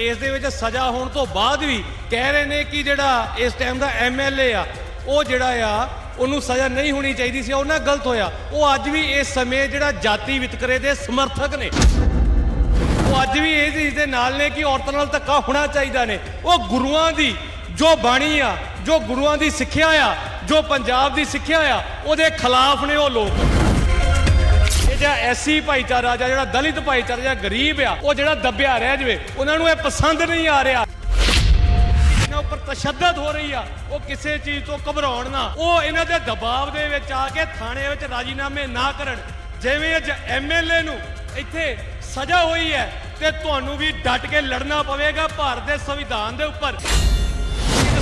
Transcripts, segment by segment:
Case ਦੇ ਵਿੱਚ ਸਜ਼ਾ ਹੋਣ ਤੋਂ ਬਾਅਦ ਵੀ ਕਹਿ ਰਹੇ ਨੇ ਕਿ ਜਿਹੜਾ ਇਸ ਟਾਈਮ ਦਾ ਐਮਐਲਏ ਆ, ਉਹ ਜਿਹੜਾ ਆ, ਉਹਨੂੰ ਸਜ਼ਾ ਨਹੀਂ ਹੋਣੀ ਚਾਹੀਦੀ ਸੀ ਉਹ ਨਾ ਗਲਤ ਹੋਇਆ। ਉਹ ਅੱਜ ਵੀ ਇਸ ਸਮੇਂ ਜਿਹੜਾ ਜਾਤੀ ਵਿਤਕਰੇ ਦੇ ਸਮਰਥਕ ਨੇ। ਉਹ ਅੱਜ ਵੀ ਇਹ ਚੀਜ਼ ਦੇ ਨਾਲ ਨੇ ਕਿ ਔਰਤਾਂ ਨਾਲ ਧੱਕਾ ਹੋਣਾ ਚਾਹੀਦਾ ਨੇ। ਉਹ ਗੁਰੂਆਂ ਦੀ ਜੋ ਬਾਣੀ ਆ, ਜੋ ਗੁਰੂਆਂ ਦੀ ਸਿੱਖਿਆ ਆ, ਜੋ ਪੰਜਾਬ ਦੀ ਸਿੱਖਿਆ ਆ, ਉਹਦੇ ਖਿਲਾਫ ਨੇ ਉਹ ਲੋਕ। ਜਾਂ ਐਸੀ ਭਾਈਚਾਰਾ ਜਾਂ ਜਿਹੜਾ ਦਲਿਤ ਭਾਈਚਾਰਾ ਜਾਂ ਗਰੀਬ ਆ, ਉਹ ਜਿਹੜਾ ਦੱਬਿਆ ਰਹਿ ਜਵੇ, ਉਹਨਾਂ ਨੂੰ ਇਹ ਪਸੰਦ ਨਹੀਂ ਆ ਰਿਹਾ। ਇਹਨਾਂ ਉੱਪਰ ਤਸ਼ੱਦਦ ਹੋ ਰਹੀ ਆ, ਉਹ ਕਿਸੇ ਚੀਜ਼ ਤੋਂ ਘਬਰਾਉਣ ਨਾ। ਉਹ ਇਹਨਾਂ ਦੇ ਦਬਾਅ ਦੇ ਵਿੱਚ ਆ ਕੇ ਥਾਣੇ ਵਿੱਚ ਰਾਜੀਨਾਮੇ ਨਾ ਕਰਨ। ਜਿਵੇਂ ਅੱਜ ਐਮਐਲਏ ਨੂੰ ਇੱਥੇ ਸਜ਼ਾ ਹੋਈ ਹੈ, ਤੇ ਤੁਹਾਨੂੰ ਵੀ ਡਟ ਕੇ ਲੜਨਾ ਪਵੇਗਾ ਭਾਰਤ ਦੇ ਸੰਵਿਧਾਨ ਦੇ ਉੱਪਰ।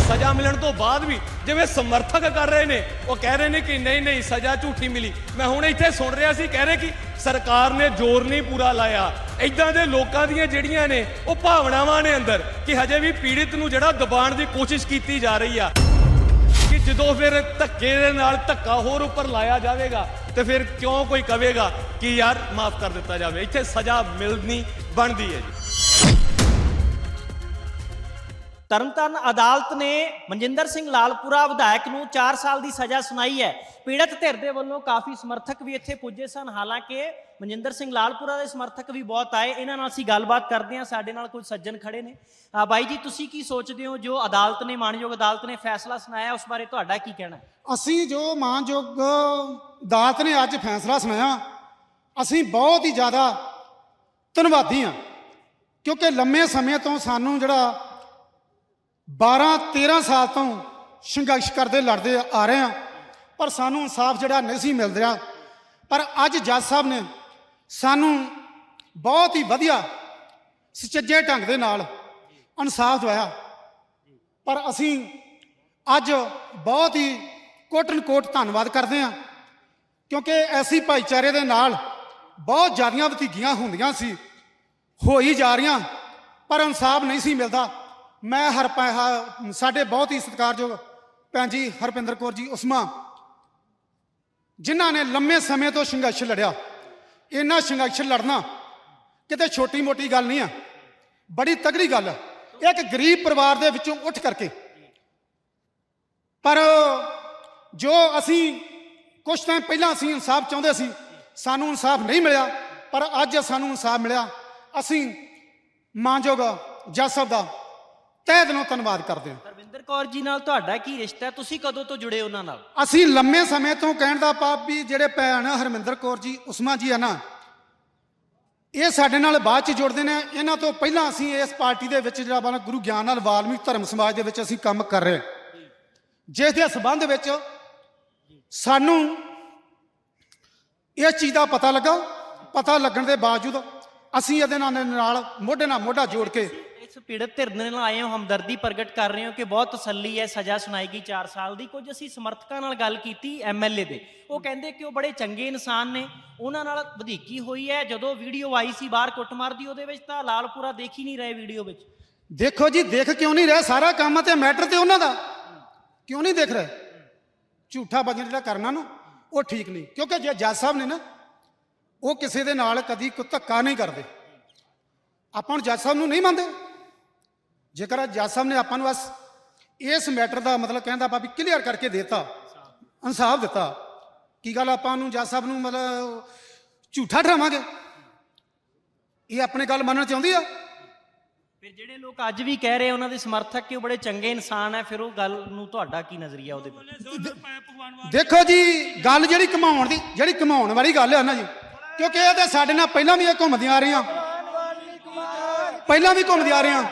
ਸਜ਼ਾ ਮਿਲਣ ਤੋਂ ਬਾਅਦ ਵੀ ਜਿਵੇਂ ਸਮਰਥਕ ਕਰ ਰਹੇ ਨੇ, ਉਹ ਕਹਿ ਰਹੇ ਨੇ ਕਿ ਨਹੀਂ ਨਹੀਂ, ਸਜ਼ਾ ਝੂਠੀ ਮਿਲੀ। ਮੈਂ ਹੁਣ ਇੱਥੇ ਸੁਣ ਰਿਹਾ ਸੀ, ਕਹਿ ਰਹੇ ਕਿ ਸਰਕਾਰ ਨੇ ਜ਼ੋਰ ਨਹੀਂ ਪੂਰਾ ਲਾਇਆ। ਇਦਾਂ ਦੇ ਲੋਕਾਂ ਦੀਆਂ ਜਿਹੜੀਆਂ ਨੇ, ਉਹ ਭਾਵਨਾਵਾਂ ਨੇ ਅੰਦਰ ਕਿ ਹਜੇ ਵੀ ਪੀੜਿਤ ਨੂੰ ਜਿਹੜਾ ਦਬਾਉਣ ਦੀ ਕੋਸ਼ਿਸ਼ ਕੀਤੀ ਜਾ ਰਹੀ ਆ। ਕਿ ਜਦੋਂ ਫਿਰ ਧੱਕੇ ਦੇ ਨਾਲ ਧੱਕਾ ਹੋਰ ਉੱਪਰ ਲਾਇਆ ਜਾਵੇਗਾ, ਤੇ ਫਿਰ ਕਿਉਂ ਕੋਈ ਕਵੇਗਾ ਕਿ ਯਾਰ ਮਾਫ ਕਰ ਦਿੱਤਾ ਜਾਵੇ, ਇੱਥੇ ਸਜ਼ਾ ਮਿਲਣੀ ਬਣਦੀ ਹੈ ਜੀ। ਤਰਨਤਾਰਨ ਅਦਾਲਤ ਨੇ ਮਨਜਿੰਦਰ ਸਿੰਘ ਲਾਲਪੁਰਾ ਵਿਧਾਇਕ ਨੂੰ 4 ਸਾਲ ਦੀ ਸਜ਼ਾ ਸੁਣਾਈ ਹੈ। ਪੀੜਤ ਧਿਰ ਦੇ ਵੱਲੋਂ ਕਾਫੀ ਸਮਰਥਕ ਵੀ ਇੱਥੇ ਪੁੱਜੇ ਸਨ। ਹਾਲਾਂਕਿ ਮਨਜਿੰਦਰ ਸਿੰਘ ਲਾਲਪੁਰਾ ਦੇ ਸਮਰਥਕ ਵੀ ਬਹੁਤ ਆਏ। ਇਹਨਾਂ ਨਾਲ ਅਸੀਂ ਗੱਲਬਾਤ ਕਰਦੇ ਹਾਂ। ਸਾਡੇ ਨਾਲ ਕੁਝ ਸੱਜਣ ਖੜੇ ਨੇ। ਆ ਬਾਈ ਜੀ, ਤੁਸੀਂ ਕੀ ਸੋਚਦੇ ਹੋ? ਜੋ ਅਦਾਲਤ ਨੇ, ਮਾਨਯੋਗ ਅਦਾਲਤ ਨੇ ਫੈਸਲਾ ਸੁਣਾਇਆ, ਉਸ ਬਾਰੇ ਤੁਹਾਡਾ ਕੀ ਕਹਿਣਾ ਅਸੀਂ ਜੋ ਮਾਨਯੋਗ ਅਦਾਲਤ ਨੇ ਅੱਜ ਫੈਸਲਾ ਸੁਣਾਇਆ, ਅਸੀਂ ਬਹੁਤ ਹੀ ਜ਼ਿਆਦਾ ਧੰਨਵਾਦੀ ਹਾਂ। ਕਿਉਂਕਿ ਲੰਮੇ ਸਮੇਂ ਤੋਂ ਸਾਨੂੰ ਜਿਹੜਾ 12 13 ਸਾਲ ਤੋਂ ਸੰਘਰਸ਼ ਕਰਦੇ, ਲੜਦੇ ਆ ਰਹੇ ਹਾਂ। ਪਰ ਸਾਨੂੰ ਇਨਸਾਫ ਜਿਹੜਾ ਨਹੀਂ ਸੀ ਮਿਲ ਰਿਹਾ। ਪਰ ਅੱਜ ਜੱਜ ਸਾਹਿਬ ਨੇ ਸਾਨੂੰ ਬਹੁਤ ਹੀ ਵਧੀਆ, ਸੁਚੱਜੇ ਢੰਗ ਦੇ ਨਾਲ ਇਨਸਾਫ ਦਵਾਇਆ। ਪਰ ਅਸੀਂ ਅੱਜ ਬਹੁਤ ਹੀ ਕੋਟਨ ਕੋਟ ਧੰਨਵਾਦ ਕਰਦੇ ਹਾਂ, ਕਿਉਂਕਿ ਐਸੀ ਭਾਈਚਾਰੇ ਦੇ ਨਾਲ ਬਹੁਤ ਜ਼ਿਆਦੀਆਂ ਵਤੀਗੀਆਂ ਹੁੰਦੀਆਂ ਸੀ ਹੋਈ ਜਾ ਰਹੀਆਂ, ਪਰ ਇਨਸਾਫ ਨਹੀਂ ਸੀ ਮਿਲਦਾ। ਮੈਂ ਹਰ ਪੈ- ਹ- ਸਾਡੇ ਬਹੁਤ ਹੀ ਸਤਿਕਾਰਯੋਗ ਭੈਣ ਜੀ ਹਰਪਿੰਦਰ ਕੌਰ ਜੀ ਉਸਮਾ, ਜਿਨ੍ਹਾਂ ਨੇ ਲੰਮੇ ਸਮੇਂ ਤੋਂ ਸੰਘਰਸ਼ ਲੜਿਆ। ਇਹਨਾਂ ਸੰਘਰਸ਼ ਲੜਨਾ ਕਿਤੇ ਛੋਟੀ ਮੋਟੀ ਗੱਲ ਨਹੀਂ ਆ, ਬੜੀ ਤਗੜੀ ਗੱਲ ਹੈ ਇੱਕ ਗਰੀਬ ਪਰਿਵਾਰ ਦੇ ਵਿੱਚੋਂ ਉੱਠ ਕਰਕੇ। ਪਰ ਜੋ ਅਸੀਂ ਕੁਝ ਟਾਈਮ ਪਹਿਲਾਂ ਅਸੀਂ ਇਨਸਾਫ ਚਾਹੁੰਦੇ ਸੀ, ਸਾਨੂੰ ਇਨਸਾਫ ਨਹੀਂ ਮਿਲਿਆ, ਪਰ ਅੱਜ ਸਾਨੂੰ ਇਨਸਾਫ ਮਿਲਿਆ। ਅਸੀਂ ਮਾਨਯੋਗ ਜੱਜ ਸਾਹਿਬ ਦਾ ਤਹਿ ਦਿਲੋਂ ਧੰਨਵਾਦ ਕਰਦੇ ਹਾਂ। ਹਰਵਿੰਦਰ ਕੌਰ ਜੀ ਨਾਲ ਤੁਹਾਡਾ ਕੀ ਰਿਸ਼ਤਾ ਹੈ? ਤੁਸੀਂ ਕਦੋਂ ਤੋਂ ਜੁੜੇ ਉਹਨਾਂ ਨਾਲ? ਅਸੀਂ ਲੰਮੇ ਸਮੇਂ ਤੋਂ ਕਹਿਣ ਦਾ ਪਾਪ ਵੀ ਜਿਹੜੇ ਭੈਣ ਹਰਮਿੰਦਰ ਕੌਰ ਜੀ ਉਸਮਾ ਜੀ ਆ ਨਾ ਇਹ ਸਾਡੇ ਨਾਲ ਬਾਅਦ ਚ ਜੁੜਦੇ ਨੇ। ਇਹਨਾਂ ਤੋਂ ਪਹਿਲਾਂ ਅਸੀਂ ਇਸ ਪਾਰਟੀ ਦੇ ਵਿੱਚ ਜਿਹੜਾ ਬਣਾ ਗੁਰੂ ਗਿਆਨ ਨਾਲ ਵਾਲਮੀਕ ਧਰਮ ਸਮਾਜ ਦੇ ਵਿੱਚ ਅਸੀਂ ਕੰਮ ਕਰ ਰਹੇ। ਜਿਸ ਦੇ ਸਬੰਧ ਵਿੱਚ ਸਾਨੂੰ ਇਸ ਚੀਜ਼ ਦਾ ਪਤਾ ਲੱਗਾ। ਪਤਾ ਲੱਗਣ ਦੇ ਬਾਵਜੂਦ ਅਸੀਂ ਇਹਦੇ ਨਾਲ ਨਾਲ ਮੋਢੇ ਨਾਲ ਮੋਢਾ ਜੋੜ ਕੇ ਇਸ ਪੀੜਤ ਧਿਰ ਦੇ ਨਾਲ ਆਏ ਹੋ, ਹਮਦਰਦੀ ਪ੍ਰਗਟ ਕਰ ਰਹੇ ਹੋ ਕਿ ਬਹੁਤ ਤਸੱਲੀ ਹੈ, ਸਜ਼ਾ ਸੁਣਾਈ ਗਈ 4 ਸਾਲ ਦੀ। ਕੁਝ ਅਸੀਂ ਸਮਰਥਕਾਂ ਨਾਲ ਗੱਲ ਕੀਤੀ ਐਮਐਲਏ ਦੇ। ਉਹ ਕਹਿੰਦੇ ਕਿ ਉਹ ਬੜੇ ਚੰਗੇ ਇਨਸਾਨ ਨੇ, ਉਹਨਾਂ ਨਾਲ ਵਧੀਕੀ ਹੋਈ ਹੈ। ਜਦੋਂ ਵੀਡੀਓ ਆਈ ਸੀ ਬਾਹਰ ਕੁੱਟਮਾਰ ਦੀ, ਉਹਦੇ ਵਿੱਚ ਤਾਂ ਲਾਲਪੁਰਾ ਦੇਖ ਹੀ ਨਹੀਂ ਰਹੇ ਵੀਡੀਓ ਵਿੱਚ। ਦੇਖੋ ਜੀ, ਦੇਖ ਕਿਉਂ ਨਹੀਂ ਰਿਹਾ? ਸਾਰਾ ਕੰਮ ਤੇ ਮੈਟਰ ਤੇ ਉਹਨਾਂ ਦਾ। ਕਿਉਂ ਨਹੀਂ ਦੇਖ ਰਹੇ? ਝੂਠਾ ਬਜਨ ਜਿਹੜਾ ਕਰਨਾ ਨਾ, ਉਹ ਠੀਕ ਨਹੀਂ। ਕਿਉਂਕਿ ਜੇ ਜੱਜ ਸਾਹਿਬ ਨੇ ਨਾ, ਉਹ ਕਿਸੇ ਦੇ ਨਾਲ ਕਦੀ ਕੋਈ ਧੱਕਾ ਨਹੀਂ ਕਰਦੇ। ਆਪਾਂ ਹੁਣ ਜੱਜ ਸਾਹਿਬ ਨੂੰ ਨਹੀਂ ਮੰਨਦੇ। ਜੇਕਰ ਜੱਜ ਸਾਹਿਬ ਨੇ ਆਪਾਂ ਨੂੰ ਬਸ ਇਸ ਮੈਟਰ ਦਾ ਮਤਲਬ ਕਹਿੰਦਾ ਆਪਾਂ ਵੀ ਕਲੀਅਰ ਕਰਕੇ ਦੇਤਾ ਇਨਸਾਫ ਦਿੱਤਾ ਕੀ ਗੱਲ ਆਪਾਂ ਨੂੰ ਜੱਜ ਸਾਹਿਬ ਨੂੰ ਮਤਲਬ ਝੂਠਾ ਠਹਿਰਾਵਾਂਗੇ ਇਹ ਆਪਣੇ ਗੱਲ ਮੰਨਣਾ ਚਾਹੁੰਦੀ ਆ? ਫਿਰ ਜਿਹੜੇ ਲੋਕ ਅੱਜ ਵੀ ਕਹਿ ਰਹੇ ਉਹਨਾਂ ਦੇ ਸਮਰਥਕ ਕਿ ਉਹ ਬੜੇ ਚੰਗੇ ਇਨਸਾਨ ਹੈ ਫਿਰ ਉਹ ਗੱਲ ਨੂੰ ਤੁਹਾਡਾ ਕੀ ਨਜ਼ਰੀਆ ਉਹਦੇ ਬਾਰੇ ਦੇਖੋ ਜੀ ਗੱਲ ਜਿਹੜੀ ਕਮਾਉਣ ਦੀ ਜਿਹੜੀ ਕਮਾਉਣ ਵਾਲੀ ਗੱਲ ਹੈ ਨਾ ਜੀ ਕਿਉਂਕਿ ਇਹ ਤਾਂ ਸਾਡੇ ਨਾਲ ਪਹਿਲਾਂ ਵੀ ਇਹ ਘੁੰਮਦੀਆਂ ਆ ਰਹੀਆਂ। ਪਹਿਲਾਂ ਵੀ ਘੁੰਮਦੀਆਂ ਆ ਰਹੀਆਂ।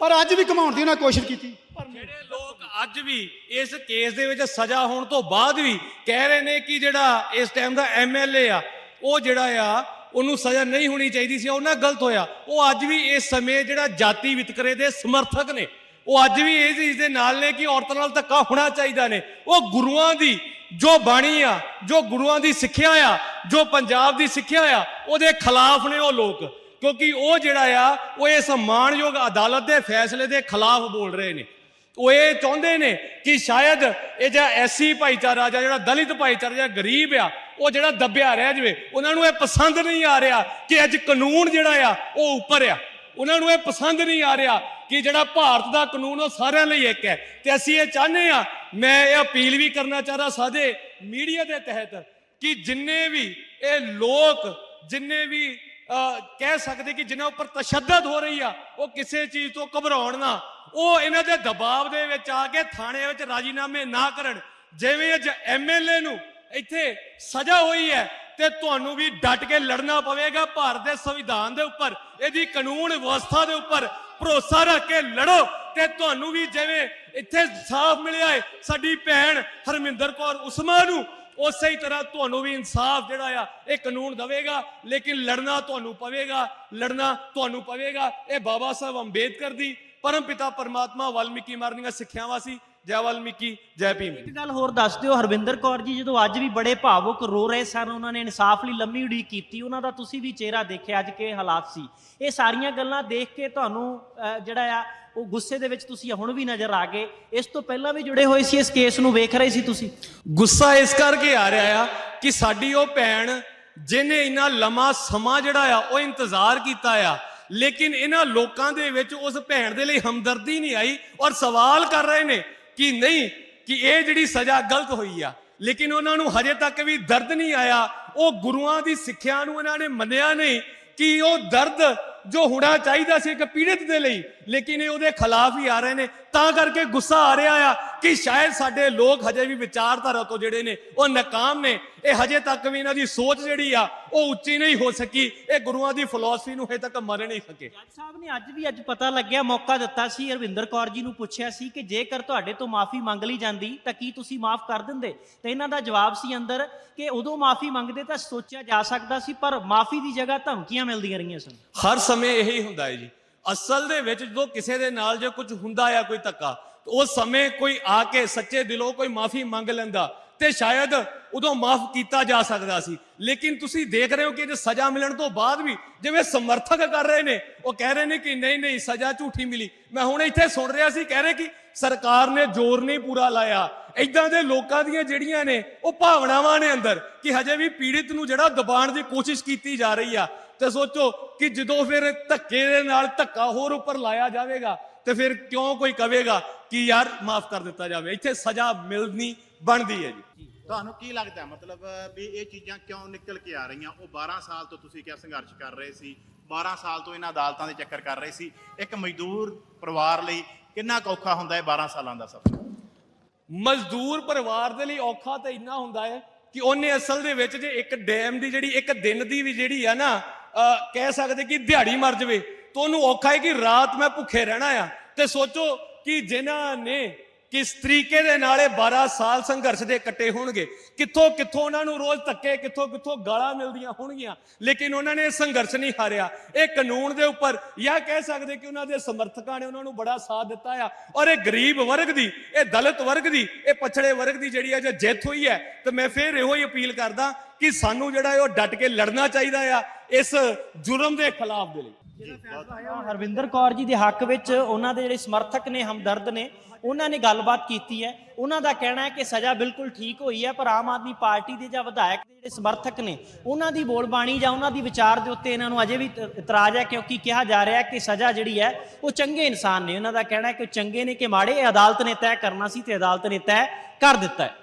ਪਰ ਅੱਜ ਵੀ ਕਮਾਉਣ ਦੀ ਉਹਨਾਂ ਕੋਸ਼ਿਸ਼ ਕੀਤੀ। ਪਰ ਜਿਹੜੇ ਲੋਕ ਅੱਜ ਵੀ ਇਸ ਕੇਸ ਦੇ ਵਿੱਚ ਸਜ਼ਾ ਹੋਣ ਤੋਂ ਬਾਅਦ ਵੀ ਕਹਿ ਰਹੇ ਨੇ ਕਿ ਜਿਹੜਾ ਇਸ ਟਾਈਮ ਦਾ ਐਮਐਲਏ ਆ, ਉਹ ਜਿਹੜਾ ਆ, ਉਹਨੂੰ ਸਜ਼ਾ ਨਹੀਂ ਹੋਣੀ ਚਾਹੀਦੀ ਸੀ ਉਹ ਨਾ ਗਲਤ ਹੋਇਆ। ਉਹ ਅੱਜ ਵੀ ਇਸ ਸਮੇਂ ਜਿਹੜਾ ਜਾਤੀ ਵਿਤਕਰੇ ਦੇ ਸਮਰਥਕ ਨੇ, ਉਹ ਅੱਜ ਵੀ ਇਹ ਚੀਜ਼ ਦੇ ਨਾਲ ਨੇ ਕਿ ਔਰਤਾਂ ਨਾਲ ਧੱਕਾ ਹੋਣਾ ਚਾਹੀਦਾ ਨੇ। ਉਹ ਗੁਰੂਆਂ ਦੀ ਜੋ ਬਾਣੀ ਆ, ਜੋ ਗੁਰੂਆਂ ਦੀ ਸਿੱਖਿਆ ਆ, ਜੋ ਪੰਜਾਬ ਦੀ ਸਿੱਖਿਆ ਆ, ਉਹਦੇ ਖਿਲਾਫ ਨੇ ਉਹ ਲੋਕ। ਕਿਉਂਕਿ ਉਹ ਜਿਹੜਾ ਆ, ਉਹ ਇਸ ਮਾਣਯੋਗ ਅਦਾਲਤ ਦੇ ਫੈਸਲੇ ਦੇ ਖਿਲਾਫ ਬੋਲ ਰਹੇ ਨੇ। ਉਹ ਇਹ ਚਾਹੁੰਦੇ ਨੇ ਕਿ ਸ਼ਾਇਦ ਇਹ ਜਿਹੜਾ ਐਸੀ ਭਾਈਚਾਰਾ ਜਾਂ ਜਿਹੜਾ ਦਲਿਤ ਭਾਈਚਾਰਾ ਜਾਂ ਗਰੀਬ ਆ, ਉਹ ਜਿਹੜਾ ਦੱਬਿਆ ਰਹਿ ਜਵੇ। ਉਹਨਾਂ ਨੂੰ ਇਹ ਪਸੰਦ ਨਹੀਂ ਆ ਰਿਹਾ ਕਿ ਅੱਜ ਕਾਨੂੰਨ ਜਿਹੜਾ ਆ, ਉਹ ਉੱਪਰ ਆ। ਉਹਨਾਂ ਨੂੰ ਇਹ ਪਸੰਦ ਨਹੀਂ ਆ ਰਿਹਾ ਕਿ ਜਿਹੜਾ ਭਾਰਤ ਦਾ ਕਾਨੂੰਨ, ਉਹ ਸਾਰਿਆਂ ਲਈ ਇੱਕ ਹੈ। ਤੇ ਅਸੀਂ ਇਹ ਚਾਹੁੰਦੇ ਆ ਮੈਂ ਇਹ ਅਪੀਲ ਵੀ ਕਰਨਾ ਚਾਹਦਾ ਸਾਡੇ ਮੀਡੀਆ ਦੇ ਤਹਿਤ ਕਿ ਜਿੰਨੇ ਵੀ ਇਹ ਲੋਕ, ਜਿੰਨੇ ਵੀ ਕਹਿ ਸਕਦੇ ਕਿ ਜਿਨ੍ਹਾਂ ਉੱਪਰ ਤਸ਼ੱਦਦ ਹੋ ਰਹੀ ਆ, ਉਹ ਕਿਸੇ ਚੀਜ਼ ਤੋਂ ਘਬਰਾਉਣ ਨਾ। ਉਹ ਇਹਨਾਂ ਦੇ ਦਬਾਅ ਦੇ ਵਿੱਚ ਆ ਕੇ ਥਾਣੇ ਵਿੱਚ ਰਾਜੀਨਾਮੇ ਨਾ ਕਰਨ। ਜਿਵੇਂ ਅੱਜ ਐਮਐਲਏ ਨੂੰ ਇੱਥੇ ਸਜ਼ਾ ਹੋਈ ਹੈ ਤੇ ਤੁਹਾਨੂੰ ਵੀ ਡਟ ਕੇ ਲੜਨਾ ਪਵੇਗਾ ਭਾਰਤ ਦੇ ਸੰਵਿਧਾਨ ਦੇ ਉੱਪਰ। ਇਹਦੀ ਕਾਨੂੰਨ ਵਿਵਸਥਾ ਦੇ ਉੱਪਰ ਭਰੋਸਾ ਰੱਖ ਕੇ ਲੜੋ ਤੇ ਤੁਹਾਨੂੰ ਵੀ ਜਿਵੇਂ ਇੱਥੇ ਸਾਫ਼ ਮਿਲਿਆ ਹੈ, ਸਾਡੀ ਭੈਣ ਹਰਮਿੰਦਰ ਕੌਰ ਉਸਮਾ ਨੂੰ ਉਸੇ ਹੀ ਤਰ੍ਹਾਂ ਤੁਹਾਨੂੰ ਵੀ ਇਨਸਾਫ ਜਿਹੜਾ ਆ, ਇਹ ਕਾਨੂੰਨ ਦਵੇਗਾ, ਲੇਕਿਨ ਲੜਨਾ ਤੁਹਾਨੂੰ ਪਵੇਗਾ, ਲੜਨਾ ਤੁਹਾਨੂੰ ਪਵੇਗਾ। ਇਹ ਬਾਬਾ ਸਾਹਿਬ ਅੰਬੇਦਕਰ ਦੀ ਪਰਮ ਪਿਤਾ ਪਰਮਾਤਮਾ ਵਾਲਮੀਕੀ ਮਾਰਨੀਆਂ ਸਿੱਖਿਆਵਾਂ ਸੀ। ਜੈ ਵਾਲਮੀਕੀ ਜੈ ਭੀਮ। ਇੱਕ ਗੱਲ ਹੋਰ ਦੱਸ ਦਿਓ ਹਰਵਿੰਦਰ ਕੌਰ ਜੀ ਜਦੋਂ ਅੱਜ ਵੀ ਬੜੇ ਭਾਵੁਕ ਰੋ ਰਹੇ ਸਨ ਉਹਨਾਂ ਨੇ ਇਨਸਾਫ ਲਈ ਲੰਮੀ ਉਡੀਕ ਕੀਤੀ ਉਹਨਾਂ ਦਾ ਤੁਸੀਂ ਵੀ ਚਿਹਰਾ ਦੇਖਿਆ ਅੱਜ ਕੇ ਹਾਲਾਤ ਸੀ। ਇਹ ਸਾਰੀਆਂ ਗੱਲਾਂ ਦੇਖ ਕੇ ਤੁਹਾਨੂੰ ਜਿਹੜਾ ਆ ਉਹ ਗੁੱਸੇ ਦੇ ਵਿੱਚ ਤੁਸੀਂ ਹੁਣ ਵੀ ਨਜ਼ਰ ਆ ਗਏ। ਇਸ ਤੋਂ ਪਹਿਲਾਂ ਵੀ ਜੁੜੇ ਹੋਏ ਸੀ ਇਸ ਕੇਸ ਨੂੰ ਵੇਖ ਰਹੇ ਸੀ ਤੁਸੀਂ? ਗੁੱਸਾ ਇਸ ਕਰਕੇ ਆ ਰਿਹਾ ਆ ਕਿ ਸਾਡੀ ਉਹ ਭੈਣ ਜਿਹਨੇ ਇੰਨਾ ਲੰਮਾ ਸਮਾਂ ਜਿਹੜਾ ਆ ਉਹ ਇੰਤਜ਼ਾਰ ਕੀਤਾ ਆ ਲੇਕਿਨ ਇਹਨਾਂ ਲੋਕਾਂ ਦੇ ਵਿੱਚ ਉਸ ਭੈਣ ਦੇ ਲਈ ਹਮਦਰਦੀ ਨਹੀਂ ਆਈ ਔਰ ਸਵਾਲ ਕਰ ਰਹੇ ਨੇ ਕਿ ਨਹੀਂ, ਕਿ ਇਹ ਜਿਹੜੀ ਸਜ਼ਾ ਗਲਤ ਹੋਈ ਆ। ਲੇਕਿਨ ਉਹਨਾਂ ਨੂੰ ਹਜੇ ਤੱਕ ਵੀ ਦਰਦ ਨਹੀਂ ਆਇਆ। ਉਹ ਗੁਰੂਆਂ ਦੀ ਸਿੱਖਿਆ ਨੂੰ ਇਹਨਾਂ ਨੇ ਮੰਨਿਆ ਨਹੀਂ ਕਿ ਉਹ ਦਰਦ ਜੋ ਹੋਣਾ ਚਾਹੀਦਾ ਸੀ ਇੱਕ ਪੀੜਤ ਦੇ ਲਈ, ਲੇਕਿਨ ਇਹ ਉਹਦੇ ਖਿਲਾਫ ਹੀ ਆ ਰਹੇ ਨੇ। ਤਾਂ ਕਰਕੇ ਗੁੱਸਾ ਆ ਰਿਹਾ ਆ ਕਿ ਸ਼ਾਇਦ ਸਾਡੇ ਲੋਕ ਹਜੇ ਵੀ ਵਿਚਾਰਧਾਰਾ ਤੋਂ ਜਿਹੜੇ ਨੇ ਉਹ ਨਾਕਾਮ ਨੇ। ਇਹ ਹਜੇ ਤੱਕ ਵੀ ਇਹਨਾਂ ਦੀ ਸੋਚ ਜਿਹੜੀ ਆ ਉਹ ਉੱਚੀ ਨਹੀਂ ਹੋ ਸਕੀ। ਇਹ ਗੁਰੂਆਂ ਦੀ ਫਿਲਾਸਫੀ ਨੂੰ ਹਜੇ ਤੱਕ ਮੰਨ ਨਹੀਂ ਸਕੇ। ਜੱਜ ਸਾਹਿਬ ਨੇ ਅੱਜ ਵੀ ਅੱਜ ਪਤਾ ਲੱਗਿਆ ਮੌਕਾ ਦਿੱਤਾ ਸੀ ਅਰਵਿੰਦਰ ਕੌਰ ਜੀ ਨੂੰ ਪੁੱਛਿਆ ਸੀ ਕਿ ਜੇਕਰ ਤੁਹਾਡੇ ਤੋਂ ਮਾਫੀ ਮੰਗ ਲਈ ਜਾਂਦੀ ਤਾਂ ਕੀ ਤੁਸੀਂ ਮਾਫ ਕਰ ਦਿੰਦੇ? ਤੇ ਇਹਨਾਂ ਦਾ ਜਵਾਬ ਸੀ ਅੰਦਰ ਕਿ ਉਦੋਂ ਮਾਫੀ ਮੰਗਦੇ ਤਾਂ ਸੋਚਿਆ ਜਾ ਸਕਦਾ ਸੀ ਪਰ ਮਾਫੀ ਦੀ ਜਗ੍ਹਾ ਧਮਕੀਆਂ ਮਿਲਦੀਆਂ ਰਹੀਆਂ ਸਨ। ਹਰ ਸਮੇਂ ਇਹੀ ਹੁੰਦਾ ਹੈ ਜੀ। ਅਸਲ ਦੇ ਵਿੱਚ ਜਦੋਂ ਕਿਸੇ ਦੇ ਨਾਲ ਜੇ ਕੁਝ ਹੁੰਦਾ ਆ ਕੋਈ ਧੱਕਾ, ਤਾਂ ਉਸ ਸਮੇਂ ਕੋਈ ਆ ਕੇ ਸੱਚੇ ਦਿਲੋਂ ਕੋਈ ਮਾਫੀ ਮੰਗ ਲੈਂਦਾ ਤੇ ਸ਼ਾਇਦ ਉਦੋਂ ਮਾਫ ਕੀਤਾ ਜਾ ਸਕਦਾ ਸੀ। ਲੇਕਿਨ ਤੁਸੀਂ ਦੇਖ ਰਹੇ ਹੋ ਕਿ ਜੇ ਸਜ਼ਾ ਮਿਲਣ ਤੋਂ ਬਾਅਦ ਵੀ ਜਿਵੇਂ ਸਮਰਥਕ ਕਰ ਰਹੇ ਨੇ, ਉਹ ਕਹਿ ਰਹੇ ਨੇ ਕਿ ਨਹੀਂ ਨਹੀਂ, ਸਜ਼ਾ ਝੂਠੀ ਮਿਲੀ। ਮੈਂ ਹੁਣ ਇੱਥੇ ਸੁਣ ਰਿਹਾ ਸੀ, ਕਹਿ ਰਹੇ ਕਿ ਸਰਕਾਰ ਨੇ ਜ਼ੋਰ ਨਹੀਂ ਪੂਰਾ ਲਾਇਆ। ਇਦਾਂ ਦੇ ਲੋਕਾਂ ਦੀਆਂ ਜਿਹੜੀਆਂ ਨੇ, ਉਹ ਭਾਵਨਾਵਾਂ ਨੇ ਅੰਦਰ ਕਿ ਹਜੇ ਵੀ ਪੀੜਿਤ ਨੂੰ ਜਿਹੜਾ ਦਬਾਉਣ ਦੀ ਕੋਸ਼ਿਸ਼ ਕੀਤੀ ਜਾ ਰਹੀ ਆ ਤੇ ਸੋਚੋ ਕਿ ਜਦੋਂ ਫਿਰ ਧੱਕੇ ਦੇ ਨਾਲ ਧੱਕਾ ਹੋਰ ਉੱਪਰ ਲਾਇਆ ਜਾਵੇਗਾ ਤੇ ਫਿਰ ਕਿਉਂ ਕੋਈ ਕਵੇਗਾ ਕਿ ਯਾਰ ਮਾਫ ਕਰ ਦਿੱਤਾ ਜਾਵੇ ਇੱਥੇ ਸਜ਼ਾ ਮਿਲਣੀ ਬਣਦੀ ਹੈ ਜੀ। ਤੁਹਾਨੂੰ ਕੀ ਲੱਗਦਾ? ਮਤਲਬ ਵੀ ਇਹ ਚੀਜ਼ਾਂ ਕਿਉਂ ਨਿਕਲ ਕੇ ਆ ਰਹੀਆਂ? ਉਹ 12 ਸਾਲ ਤੋਂ ਤੁਸੀਂ ਕਿਹਾ ਸੰਘਰਸ਼ ਕਰ ਰਹੇ ਸੀ? 12 ਸਾਲ ਤੋਂ ਇਹਨਾਂ ਅਦਾਲਤਾਂ ਦੇ ਚੱਕਰ ਕਰ ਰਹੇ ਸੀ। ਇੱਕ ਮਜ਼ਦੂਰ ਪਰਿਵਾਰ ਲਈ ਕਿੰਨਾ ਔਖਾ ਹੁੰਦਾ ਹੈ 12 ਸਾਲਾਂ ਦਾ ਸਫ਼ਰ? ਮਜ਼ਦੂਰ ਪਰਿਵਾਰ ਦੇ ਲਈ ਔਖਾ ਤਾਂ ਇੰਨਾ ਹੁੰਦਾ ਹੈ ਕਿ ਉਹਨੇ ਅਸਲ ਦੇ ਵਿੱਚ ਜੇ ਇੱਕ ਡੈਮ ਦੀ ਜਿਹੜੀ ਇੱਕ ਦਿਨ ਦੀ ਵੀ ਜਿਹੜੀ ਆ ਨਾ ਕਹਿ ਸਕਦੇ ਕਿ ਦਿਹਾੜੀ ਮਰ ਜਵੇ। ਤਾਂ ਉਹਨੂੰ ਔਖਾ ਹੈ ਕਿ ਰਾਤ ਮੈਂ ਭੁੱਖੇ ਰਹਿਣਾ ਆ। ਤੇ ਸੋਚੋ ਕਿ ਜਿਨ੍ਹਾਂ ਨੇ ਕਿਸ ਤਰੀਕੇ ਦੇ ਨਾਲ ਇਹ 12 ਸਾਲ ਸੰਘਰਸ਼ ਦੇ ਕੱਟੇ ਹੋਣਗੇ? ਕਿੱਥੋਂ ਕਿੱਥੋਂ ਉਹਨਾਂ ਨੂੰ ਰੋਜ਼ ਧੱਕੇ, ਕਿੱਥੋਂ ਕਿੱਥੋਂ ਗਾਲਾਂ ਮਿਲਦੀਆਂ ਹੋਣਗੀਆਂ? ਲੇਕਿਨ ਉਹਨਾਂ ਨੇ ਸੰਘਰਸ਼ ਨਹੀਂ ਹਾਰਿਆ। ਇਹ ਕਾਨੂੰਨ ਦੇ ਉੱਪਰ ਜਾਂ ਕਹਿ ਸਕਦੇ ਕਿ ਉਹਨਾਂ ਦੇ ਸਮਰਥਕਾਂ ਨੇ ਉਹਨਾਂ ਨੂੰ ਬੜਾ ਸਾਥ ਦਿੱਤਾ ਆ। ਔਰ ਇਹ ਗਰੀਬ ਵਰਗ ਦੀ, ਇਹ ਦਲਿਤ ਵਰਗ ਦੀ, ਇਹ ਪਛੜੇ ਵਰਗ ਦੀ ਜਿਹੜੀ ਆ ਜੇ ਜਿੱਤ ਹੋਈ ਹੈ, ਤੇ ਮੈਂ ਫੇਰ ਇਹੋ ਹੀ ਅਪੀਲ ਕਰਦਾ ਕਿ ਸਾਨੂੰ ਜਿਹੜਾ ਉਹ ਡਟ ਕੇ ਲੜਨਾ ਚਾਹੀਦਾ ਆ, ਇਸ ਜੁਰਮ ਦੇ ਖਿਲਾਫ ਦੇ ਲਈ। ਹਰਵਿੰਦਰ ਕੌਰ ਜੀ ਦੇ ਹੱਕ ਵਿੱਚ ਉਹਨਾਂ ਦੇ ਜਿਹੜੇ ਸਮਰਥਕ ਨੇ ਹਮਦਰਦ ਨੇ ਉਹਨਾਂ ਨੇ ਗੱਲਬਾਤ ਕੀਤੀ ਹੈ। ਉਹਨਾਂ ਦਾ ਕਹਿਣਾ ਹੈ ਕਿ ਸਜ਼ਾ ਬਿਲਕੁਲ ਠੀਕ ਹੋਈ ਹੈ ਪਰ ਆਮ ਆਦਮੀ ਪਾਰਟੀ ਦੇ ਜਾਂ ਵਿਧਾਇਕ ਦੇ ਜਿਹੜੇ ਸਮਰਥਕ ਨੇ ਉਹਨਾਂ ਦੀ ਬੋਲਬਾਣੀ ਜਾਂ ਉਹਨਾਂ ਦੀ ਵਿਚਾਰ ਦੇ ਉੱਤੇ ਇਹਨਾਂ ਨੂੰ ਅਜੇ ਵੀ ਇਤ- ਇਤਰਾਜ਼ ਹੈ ਕਿਉਂਕਿ ਕਿਹਾ ਜਾ ਰਿਹਾ ਹੈ ਕਿ ਸਜ਼ਾ ਜਿਹੜੀ ਹੈ ਉਹ ਚੰਗੇ ਇਨਸਾਨ ਨੇ। ਉਹਨਾਂ ਦਾ ਕਹਿਣਾ ਹੈ ਕਿ ਚੰਗੇ ਨੇ ਕਿ ਮਾੜੇ ਅਦਾਲਤ ਨੇ ਤੈਅ ਕਰਨਾ ਸੀ ਤੇ ਅਦਾਲਤ ਨੇ ਤੈਅ ਕਰ ਦਿੱਤਾ ਹੈ।